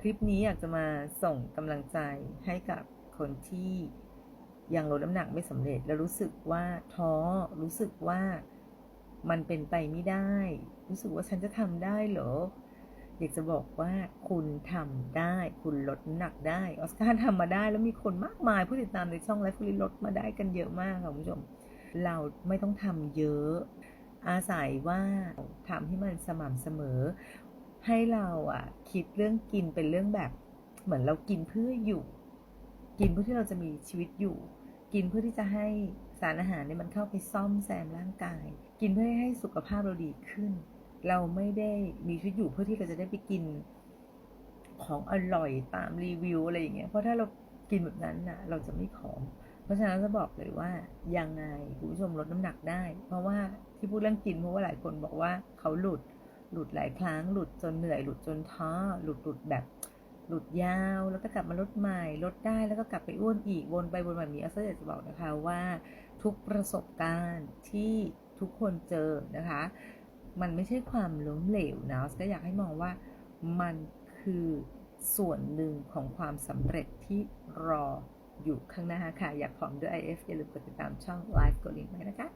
คลิปนี้อยากจะมาส่งกำลังใจให้กับคนที่ยังลดน้ำหนักไม่สำเร็จ แล้วรู้สึกว่าท้อรู้สึกว่ามันเป็นไปไม่ได้ รู้สึกว่าฉันจะทำได้เหรอ อยากจะบอกว่าคุณทำได้ คุณลดน้ำหนักได้ออสการ์ทำมาได้แล้วมีคนมากมายผู้ติดตามในช่องไลฟ์ฟรีลดมาได้กันเยอะมากค่ะคุณผู้ชม เราไม่ต้องทำเยอะอาศัยว่าทำให้มันสม่ำเสมอ ให้เราอะคิดเรื่องกินเป็นเรื่องแบบเหมือนเรากินเพื่ออยู่ กินเพื่อที่เราจะมีชีวิตอยู่ กินเพื่อที่จะให้สารอาหารเนี่ยมันเข้าไปซ่อมแซมร่างกาย กินเพื่อให้สุขภาพเราดีขึ้น เราไม่ได้มีชีวิตอยู่เพื่อที่เราจะได้ไปกินของอร่อยตามรีวิวอะไรอย่างเงี้ยเพราะถ้าเรากินแบบนั้นน่ะ เราจะไม่ผอม เพราะฉะนั้นจะบอกเลยว่ายังไงคุณผู้ชมลดน้ำหนักได้ เพราะว่าที่พูดเรื่องกินเพราะว่าหลายคนบอกว่าเขาหลุด หลุดหลายครั้ง หลุดจนเหนื่อยหลุดจนท้อหลุดหลุดแบบ หลุดยาว แล้วก็กลับมาลดใหม่ลดได้แล้วก็กลับไปอ้วนอีกวนไปวนแบบนี้อัสอยากจะบอกนะคะว่าทุกประสบการณ์ที่ทุกคนเจอนะคะ มันไม่ใช่ความล้มเหลวนะก็อยากให้มองว่ามันคือส่วนหนึ่งของความสำเร็จที่รออยู่ข้างหน้าค่ะ อยากผอมด้วย IF อย่าลืมกดติดตามช่อง Live กดลิงก์ไว้นะคะ